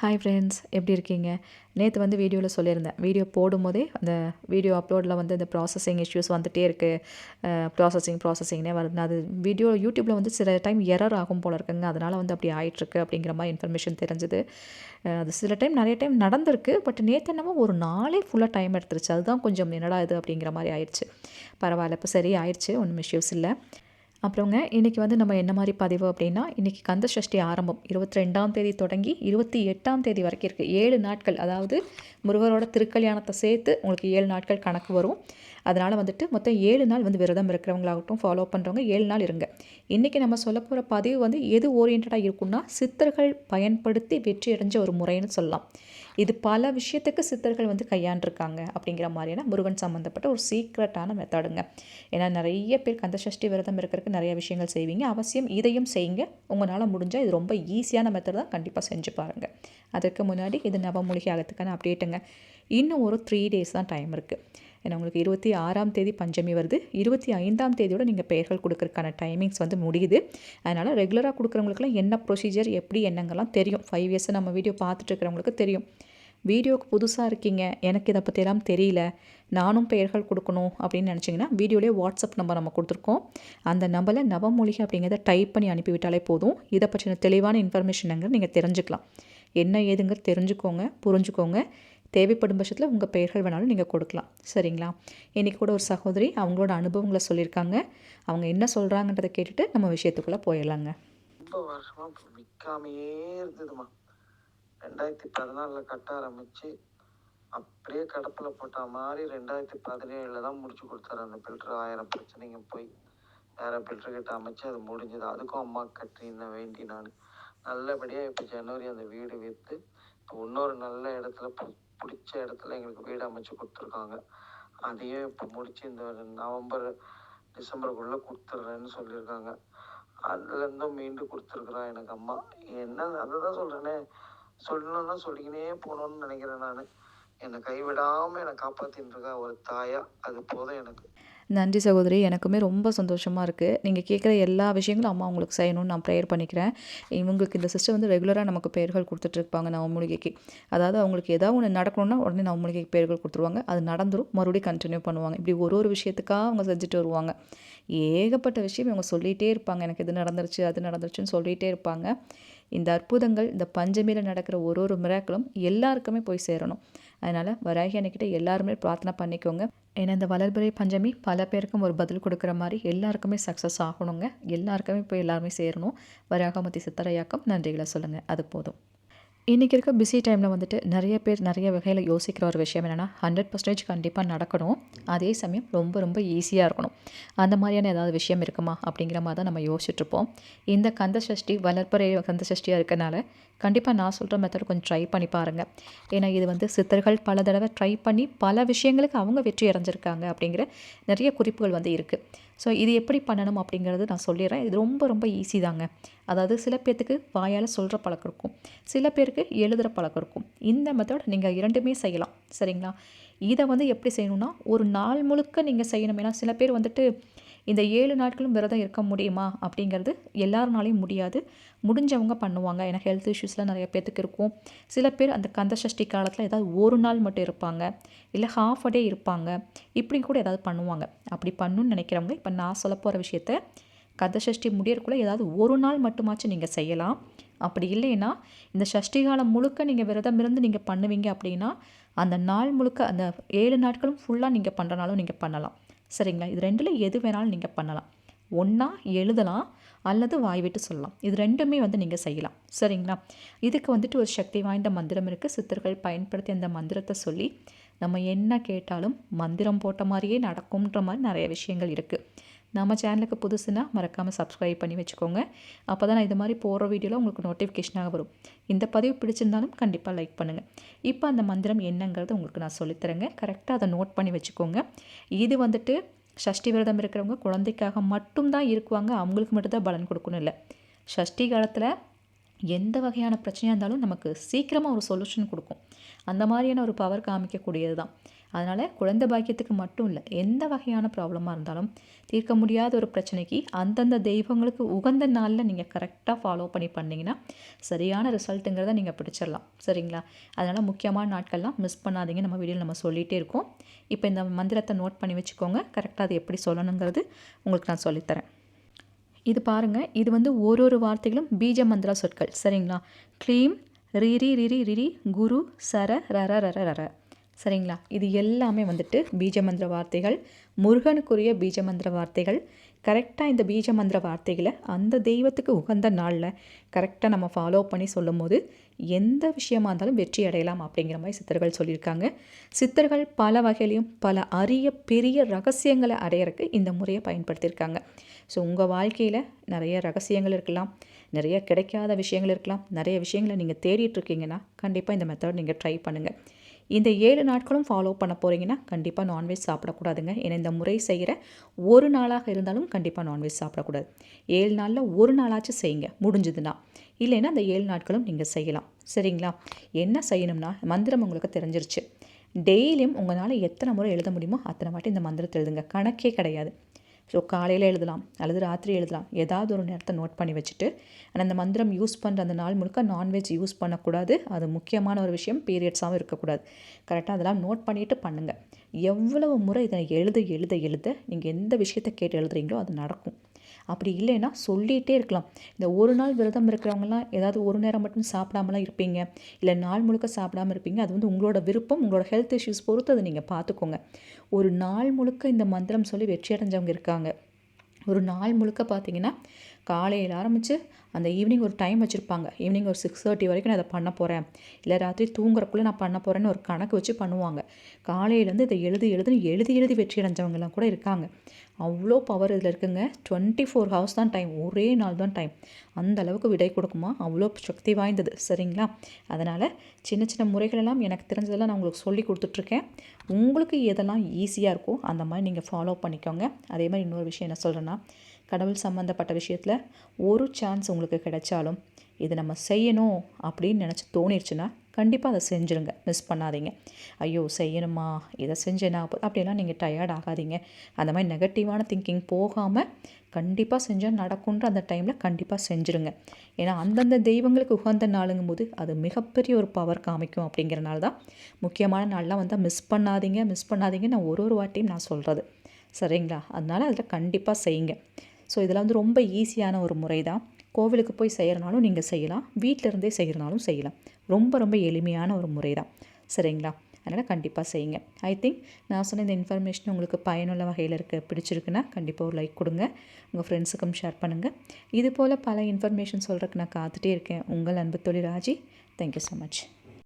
Hi friends எப்படி இருக்கீங்க? நேற்று வந்து வீடியோவில் சொல்லியிருந்தேன். வீடியோ போடும்போதே அந்த வீடியோ அப்லோடில் வந்து இந்த ப்ராசஸிங் இஷ்யூஸ் வந்துகிட்டே இருக்குது ப்ராசஸிங் ப்ராசஸிங்னே வருது. அது வீடியோ யூடியூப்பில் வந்து சில டைம் எரர் ஆகும் போல இருக்குங்க. அதனால் வந்து அப்படி ஆகிட்டுருக்கு அப்படிங்கிற மாதிரி இன்ஃபர்மேஷன் தெரிஞ்சுது. அது சில டைம் நிறைய டைம் நடந்திருக்கு. பட் நேற்று என்னமோ ஒரு நாளே ஃபுல்லாக டைம் எடுத்துருச்சு. அதுதான் கொஞ்சம் என்னடா இது அப்படிங்கிற மாதிரி ஆயிடுச்சு. பரவாயில்ல. இப்போ சரி ஆயிடுச்சு. ஒன்றும் இஷ்யூஸ் இல்லை. அப்புறங்க இன்றைக்கி வந்து நம்ம என்ன மாதிரி பதிவு அப்படின்னா இன்றைக்கி கந்த சஷ்டி ஆரம்பம். இருபத்தி ரெண்டாம் தேதி தொடங்கி இருபத்தி எட்டாம் தேதி வரைக்கும் இருக்குது ஏழு நாட்கள் அதாவது முருகரோட திருக்கல்யாணத்தை சேர்த்து உங்களுக்கு ஏழு நாட்கள் கணக்கு வரும். அதனால் வந்துட்டு மொத்தம் ஏழு நாள் வந்து விரதம் இருக்கிறவங்களாகட்டும் ஃபாலோ பண்ணுறவங்க ஏழு நாள் இருங்க. இன்றைக்கி நம்ம சொல்ல போகிற பதிவு வந்து எது ஓரியன்டாக இருக்கும்னா சித்தர்கள் பயன்படுத்தி வெற்றி அடைஞ்ச ஒரு முறைன்னு சொல்லலாம். இது பல விஷயத்துக்கு சித்தர்கள் வந்து கையாண்டிருக்காங்க அப்படிங்கிற மாதிரியான முருகன் சம்மந்தப்பட்ட ஒரு சீக்ரெட்டான மெத்தடுங்க ஏன்னா நிறைய பேர் கந்தசஷ்டி விரதம் இருக்கிறதுக்கு நிறைய விஷயங்கள் செய்வீங்க. அவசியம் இதையும் செய்யுங்க. உங்களால் முடிஞ்சால் இது ரொம்ப ஈஸியான மெத்தட் தான் கண்டிப்பாக செஞ்சு பாருங்கள் அதுக்கு முன்னாடி இது நவமூலிகை ஆகத்துக்கான அப்டேட்டுங்க இன்னும் ஒரு த்ரீ டேஸ் தான் டைம் இருக்குது ஏன்னா உங்களுக்கு இருபத்தி ஆறாம் தேதி பஞ்சமி வருது. இருபத்தி ஐந்தாம் தேதியோட நீங்கள் பெயர்கள் கொடுக்கறதுக்கான டைமிங்ஸ் வந்து முடியுது. அதனால் ரெகுலராக கொடுக்குறவங்களுக்குலாம் என்ன ப்ரொசீஜர் எப்படி என்னங்கெல்லாம் தெரியும். ஃபைவ் இயர்ஸ் நம்ம வீடியோ பார்த்துட்டு இருக்கிறவங்களுக்கு தெரியும். வீடியோக்கு புதுசாக இருக்கீங்க. எனக்கு இதை பற்றியெல்லாம் தெரியல. நானும் பெயர்கள் கொடுக்கணும் அப்படின்னு நினச்சிங்கன்னா வீடியோலேயே வாட்ஸ்அப் நம்பர் நம்ம கொடுத்துருக்கோம். அந்த நம்பரில் நவமொழிகை அப்படிங்கிறத டைப் பண்ணி அனுப்பிவிட்டாலே போதும். இதை பற்றின தெளிவான இன்ஃபர்மேஷனுங்கிறது நீங்கள் தெரிஞ்சுக்கலாம். என்ன ஏதுங்கிறது தெரிஞ்சுக்கோங்க புரிஞ்சுக்கோங்க. தேவைப்படும் பட்சத்தில் உங்கள் பெயர்கள் வேணாலும் நீங்கள் கொடுக்கலாம். சரிங்களா? இன்றைக்கி கூட ஒரு சகோதரி அவங்களோட அனுபவங்களை சொல்லியிருக்காங்க. அவங்க என்ன சொல்கிறாங்கன்றதை கேட்டுட்டு நம்ம விஷயத்துக்குள்ளே போயிடலாங்க. ரொம்ப வருஷமாக விற்காமையே இருந்ததுமா. ரெண்டாயிரத்தி பதினாலில் கட்ட ஆரம்பித்து அப்படியே கடப்பில் போட்ட மாதிரி ரெண்டாயிரத்தி பதினேழில் தான் முடிச்சு கொடுத்தாரு அந்த ஃபில்டர் ஆயிரம் பிரச்சனைங்க போய். வேற ஃபில்ட்ரு கிட்ட அமைச்சு அது முடிஞ்சது. அதுக்கும் அம்மா கட்டின வேண்டி நான். நல்லபடியாக இப்போ ஜனவரி அந்த வீடு விற்று இப்போ இன்னொரு நல்ல இடத்துல பிடிச்ச இடத்துல எங்களுக்கு வீடு அமைச்சு கொடுத்துருக்காங்க. அதையும் இப்போ முடிச்சு இந்த நவம்பர் டிசம்பருக்குள்ளே கொடுத்துட்றேன்னு சொல்லியிருக்காங்க. அதுலேருந்தும் மீண்டு கொடுத்துருக்குறா எனக்கு அம்மா. என்ன அதை தான் சொல்கிறேனே சொல்லணும்னா சொல்லிக்கினே போகணும்னு நினைக்கிறேன் நான். என்னை கைவிடாமல் என்னை காப்பாற்றின்னு இருக்கா ஒரு தாயா. அது போதும் எனக்கு. நன்றி சகோதரி. எனக்குமே ரொம்ப சந்தோஷமாக இருக்குது நீங்கள் கேட்குற எல்லா விஷயங்களும் அம்மா உங்களுக்கு செய்யணும்னு நான் ப்ரேயர் பண்ணிக்கிறேன். இவங்களுக்கு இந்த சிஸ்டர் வந்து ரெகுலராக நமக்கு பெயர்கள் கொடுத்துட்ருப்பாங்க நவமூலிகைக்கு அதாவது அவங்களுக்கு ஏதாவது ஒன்று நடக்கணும்னா உடனே நவமூலிகைக்கு பெயர்கள் கொடுத்துருவாங்க. அது நடந்துடும் மறுபடியும் கண்டினியூ பண்ணுவாங்க. இப்படி ஒரு ஒரு விஷயத்துக்காக அவங்க செஞ்சுட்டு வருவாங்க. ஏகப்பட்ட விஷயம் இவங்க சொல்லிகிட்டே இருப்பாங்க. எனக்கு இது நடந்துருச்சு அது நடந்துருச்சுன்னு சொல்லிகிட்டே இருப்பாங்க. இந்த அற்புதங்கள் இந்த பஞ்சமியில் நடக்கிற ஒரு ஒரு மிராக்களும் எல்லாருக்குமே போய் சேரணும். அதனால் வராகி அன்னைக்கிட்ட எல்லாருமே பிரார்த்தனை பண்ணிக்கோங்க. ஏன்னா இந்த வளர்பிறை பஞ்சமி பல பேருக்கும் ஒரு பதில் கொடுக்குற மாதிரி எல்லாருக்குமே சக்ஸஸ் ஆகணுங்க. எல்லாருக்குமே போய் எல்லாருமே சேரணும். வராகமதி சித்தரையாக்கம் நன்றிகளை சொல்லுங்கள் அது போதும். இன்றைக்கி இருக்க பிஸி டைமில் வந்துட்டு நிறைய பேர் நிறைய வகையில் யோசிக்கிற ஒரு விஷயம் என்னென்னா ஹண்ட்ரட் பர்சன்டேஜ் கண்டிப்பாக நடக்கணும். அதே சமயம் ரொம்ப ரொம்ப ஈஸியாக இருக்கணும். அந்த மாதிரியான ஏதாவது விஷயம் இருக்குமா அப்படிங்கிற மாதிரி தான் நம்ம யோசிச்சுட்ருப்போம் இந்த கந்த சஷ்டி வளர்ப்பறை கந்த சஷ்டியாக இருக்கனால கண்டிப்பாக நான் சொல்கிற மெத்தட் கொஞ்சம் ட்ரை பண்ணி பாருங்கள் ஏன்னா இது வந்து சித்தர்கள் பல தடவை ட்ரை பண்ணி பல விஷயங்களுக்கு அவங்க வெற்றி அடைஞ்சிருக்காங்க அப்படிங்கிற நிறைய குறிப்புகள் வந்து இருக்குது ஸோ இது எப்படி பண்ணணும் அப்படிங்கிறது நான் சொல்லிடுறேன். இது ரொம்ப ரொம்ப ஈஸி தாங்க. அதாவது சில பேர்த்துக்கு வாயால் சொல்கிற பழக்கம் இருக்கும். சில பேருக்கு எழுதுகிற பழக்கம் இருக்கும். இந்த மெத்தட் நீங்கள் இரண்டுமே செய்யலாம். சரிங்களா? இதை வந்து எப்படி செய்யணும்னா ஒரு நாள் முழுக்க நீங்கள் செய்யணும். ஏன்னா சில பேர் வந்துட்டு இந்த ஏழு நாட்களும் விரதம் இருக்க முடியுமா? அப்படிங்கிறது எல்லாருனாலையும் முடியாது. முடிஞ்சவங்க பண்ணுவாங்க. ஏன்னா ஹெல்த் இஷ்யூஸ்லாம் நிறைய பேர்த்துக்கு இருக்கும். சில பேர் அந்த கந்த சஷ்டி காலத்தில் ஏதாவது ஒரு நாள் மட்டும் இருப்பாங்க. இல்லை ஹாஃப் அ டே இருப்பாங்க. இப்படி கூட ஏதாவது பண்ணுவாங்க. அப்படி பண்ணணுன்னு நினைக்கிறவங்க இப்போ நான் சொல்ல போகிற விஷயத்த கந்த சஷ்டி முடியறக்குள்ளே ஏதாவது ஒரு நாள் மட்டுமாச்சும் நீங்கள் செய்யலாம். அப்படி இல்லைன்னா இந்த சஷ்டி காலம் முழுக்க நீங்கள் விரதம் இருந்து நீங்கள் பண்ணுவீங்க அப்படின்னா அந்த நாள் முழுக்க அந்த ஏழு நாட்களும் ஃபுல்லாக நீங்கள் பண்ணுறனாலும் நீங்கள் பண்ணலாம். சரிங்களா? இது ரெண்டில் எது வேணாலும் நீங்கள் பண்ணலாம். ஒன்றா எழுதலாம் அல்லது வாய் விட்டு சொல்லலாம். இது ரெண்டுமே வந்து நீங்கள் செய்யலாம். சரிங்களா? இதுக்கு வந்துட்டு ஒரு சக்தி வாய்ந்த மந்திரம் இருக்குது சித்தர்கள் பயன்படுத்தி அந்த மந்திரத்தை சொல்லி நம்ம என்ன கேட்டாலும் மந்திரம் போட்ட மாதிரியே நடக்கும்ன்ற மாதிரி நிறைய விஷயங்கள் இருக்குது நம்ம சேனலுக்கு புதுசுனா மறக்காமல் சப்ஸ்கிரைப் பண்ணி வச்சுக்கோங்க. அப்போ தான் நான் இது மாதிரி போகிற வீடியோவில் உங்களுக்கு நோட்டிஃபிகேஷனாக வரும். இந்த பதிவு பிடிச்சிருந்தாலும் கண்டிப்பாக லைக் பண்ணுங்கள் இப்போ அந்த மந்திரம் என்னங்கிறது உங்களுக்கு நான் சொல்லித்தரேங்க கரெக்டாக அதை நோட் பண்ணி வச்சுக்கோங்க. இது வந்துட்டு சஷ்டி விரதம் இருக்கிறவங்க குழந்தைக்காக மட்டும்தான் இருக்குவாங்க. அவங்களுக்கு மட்டும்தான் பலன் கொடுக்கணும் இல்லை. சஷ்டி காலத்தில் எந்த வகையான பிரச்சனையாக இருந்தாலும் நமக்கு சீக்கிரமாக ஒரு சொல்யூஷன் கொடுக்கும். அந்த மாதிரியான ஒரு பவர் காமிக்கக்கூடியது தான் அதனால் குழந்தை பாக்கியத்துக்கு மட்டும் இல்லை எந்த வகையான ப்ராப்ளமாக இருந்தாலும் தீர்க்க முடியாத ஒரு பிரச்சனைக்கு அந்தந்த தெய்வங்களுக்கு உகந்த நாளில் நீங்கள் கரெக்டாக ஃபாலோ பண்ணி பண்ணிங்கன்னா சரியான ரிசல்ட்டுங்கிறத நீங்கள் பிடிச்சிடலாம் சரிங்களா? அதனால் முக்கியமான நாட்கள்லாம் மிஸ் பண்ணாதீங்க. நம்ம வீடியோவில் நம்ம சொல்லிகிட்டே இருக்கோம். இப்போ இந்த மந்திரத்தை நோட் பண்ணி வச்சுக்கோங்க. கரெக்டாக அது எப்படி சொல்லணுங்கிறது உங்களுக்கு நான் சொல்லித்தரேன். இது பாருங்கள் இது வந்து ஒரு ஒரு வார்த்தைகளும் பீஜ மந்திர சொற்கள். சரிங்களா? க்ளீம் ரிரி ரிரி ரிரி குரு சர ரர ரர ரர சரிங்களா? இது எல்லாமே வந்துட்டு பீஜமந்திர வார்த்தைகள் முருகனுக்குரிய பீஜமந்திர வார்த்தைகள். கரெக்டாக இந்த பீஜமந்திர வார்த்தைகளை அந்த தெய்வத்துக்கு உகந்த நாளில் கரெக்டாக நம்ம ஃபாலோ பண்ணி சொல்லும் போது எந்த விஷயமா இருந்தாலும் வெற்றி அடையலாம் அப்படிங்கிற மாதிரி சித்தர்கள் சொல்லியிருக்காங்க. சித்தர்கள் பல வகையிலையும் பல அரிய பெரிய ரகசியங்களை அடையறக்கு இந்த முறையை பயன்படுத்தியிருக்காங்க. ஸோ உங்கள் வாழ்க்கையில் நிறைய ரகசியங்கள் இருக்கலாம் நிறைய கிடைக்காத விஷயங்கள் இருக்கலாம் நிறைய விஷயங்களை நீங்கள் தேடிட்டு இருக்கீங்கன்னா கண்டிப்பாக இந்த மெத்தட் நீங்கள் ட்ரை பண்ணுங்கள் இந்த ஏழு நாட்களும் ஃபாலோ பண்ண போகிறீங்கன்னா கண்டிப்பாக நான்வெஜ் சாப்பிடக்கூடாதுங்க. ஏன்னா இந்த முறை செய்கிற ஒரு நாளாக இருந்தாலும் கண்டிப்பாக நான்வெஜ் சாப்பிடக்கூடாது. ஏழு நாளில் ஒரு நாளாச்சும் செய்யுங்க முடிஞ்சதுன்னா. இல்லைன்னா அந்த ஏழு நாட்களும் நீங்கள் செய்யலாம். சரிங்களா? என்ன செய்யணும்னா மந்திரம் உங்களுக்கு தெரிஞ்சிருச்சு. டெய்லியும் உங்களால் எத்தனை முறை எழுத முடியுமோ அத்தனை வாட்டி இந்த மந்திரத்தை எழுதுங்க. கணக்கே கிடையாது. ஸோ காலையில் எழுதலாம் அல்லது ராத்திரி எழுதலாம். ஏதாவது ஒரு நேரத்தை நோட் பண்ணி வச்சுட்டு ஆனால் அந்த மந்திரம் யூஸ் பண்ணுற அந்த நாள் முழுக்க நான்வெஜ் யூஸ் பண்ணக்கூடாது. அது முக்கியமான ஒரு விஷயம். பீரியட்ஸாகவும் இருக்கக்கூடாது. கரெக்டாக அதெல்லாம் நோட் பண்ணிவிட்டு பண்ணுங்கள் எவ்வளவு முறை இதை எழுத எழுத எழுத நீங்கள் எந்த விஷயத்தை கேட்டு எழுதுறீங்களோ அது நடக்கும். அப்படி இல்லைன்னா சொல்லிகிட்டே இருக்கலாம். இந்த ஒரு நாள் விரதம் இருக்கிறவங்கலாம் ஏதாவது ஒரு நேரம் மட்டும் சாப்பிடாமலாம் இருப்பீங்க. இல்லை நாள் முழுக்க சாப்பிடாமல் இருப்பீங்க. அது வந்து உங்களோட விருப்பம் உங்களோட ஹெல்த் இஷ்யூஸ் பொறுத்து அதை நீங்கள் பார்த்துக்கோங்க. ஒரு நாள் முழுக்க இந்த மந்திரம் சொல்லி வெற்றி அடைஞ்சவங்க இருக்காங்க. ஒரு நாள் முழுக்க பார்த்தீங்கன்னா காலையில் ஆரம்பித்து அந்த ஈவினிங் ஒரு டைம் வச்சுருப்பாங்க. ஈவினிங் ஒரு சிக்ஸ் தேர்ட்டி வரைக்கும் நான் இதை பண்ண போகிறேன் இல்லை ராத்திரி தூங்குறக்குள்ளே நான் பண்ண போகிறேன்னு ஒரு கணக்கு வச்சு பண்ணுவாங்க. காலையிலேருந்து இதை எழுதி எழுதுன்னு எழுதி எழுதி வெற்றி அடைஞ்சவங்கலாம் கூட இருக்காங்க. அவ்வளோ பவர் இதில் இருக்குங்க. டுவெண்ட்டி ஃபோர் ஹவர்ஸ் தான் டைம் ஒரே நாள் தான் டைம் அந்த அளவுக்கு விடை கொடுக்குமா? அவ்வளோ சக்தி வாய்ந்தது. சரிங்களா? அதனால் சின்ன சின்ன முறைகளெல்லாம் எனக்கு தெரிஞ்சதெல்லாம் நான் உங்களுக்கு சொல்லி கொடுத்துட்ருக்கேன். உங்களுக்கு எதெல்லாம் ஈஸியாக இருக்கோ அந்த மாதிரி நீங்கள் ஃபாலோ பண்ணிக்கோங்க. அதே மாதிரி இன்னொரு விஷயம் என்ன சொல்கிறேன்னா கடவுள் சம்மந்தப்பட்ட விஷயத்தில் ஒரு சான்ஸ் உங்களுக்கு கிடைச்சாலும் இது நம்ம செய்யணும் அப்படின்னு நினச்சி தோணிருச்சுன்னா கண்டிப்பாக அதை செஞ்சுருங்க. மிஸ் பண்ணாதீங்க. ஐயோ செய்யணுமா? இதை செஞ்சேனா? அப்படிலாம் நீங்கள் டயர்ட் ஆகாதீங்க. அந்த மாதிரி நெகட்டிவான திங்கிங் போகாமல் கண்டிப்பாக செஞ்சால் நடக்குன்ற அந்த டைமில் கண்டிப்பாக செஞ்சுருங்க. ஏன்னா அந்தந்த தெய்வங்களுக்கு உகந்த நாளுங்கும் போது அது மிகப்பெரிய ஒரு பவர் காமிக்கும் அப்படிங்கிறனால தான் முக்கியமான நாள்லாம் வந்தால் மிஸ் பண்ணாதீங்க மிஸ் பண்ணாதீங்க நான் ஒரு ஒரு வாட்டியும் நான் சொல்கிறது சரிங்களா? அதனால் அதில் கண்டிப்பாக செய்யுங்க. ஸோ இதெல்லாம் வந்து ரொம்ப ஈஸியான ஒரு முறை தான் கோவிலுக்கு போய் செய்கிறனாலும் நீங்கள் செய்யலாம். வீட்டில் இருந்தே செய்கிறனாலும் செய்யலாம். ரொம்ப ரொம்ப எளிமையான ஒரு முறை தான் சரிங்களா? அதனால் கண்டிப்பாக செய்யுங்க. ஐ திங்க் நான் சொன்ன இந்த இன்ஃபர்மேஷன் உங்களுக்கு பயனுள்ள வகையில் இருக்க பிடிச்சிருக்குன்னா கண்டிப்பாக ஒரு லைக் கொடுங்க. உங்கள் ஃப்ரெண்ட்ஸுக்கும் ஷேர் பண்ணுங்கள் இது போல் பல இன்ஃபர்மேஷன் சொல்கிறதுக்கு நான் காத்துட்டே இருக்கேன். உங்கள் அன்பு தொழில் ராஜி. Thank you so much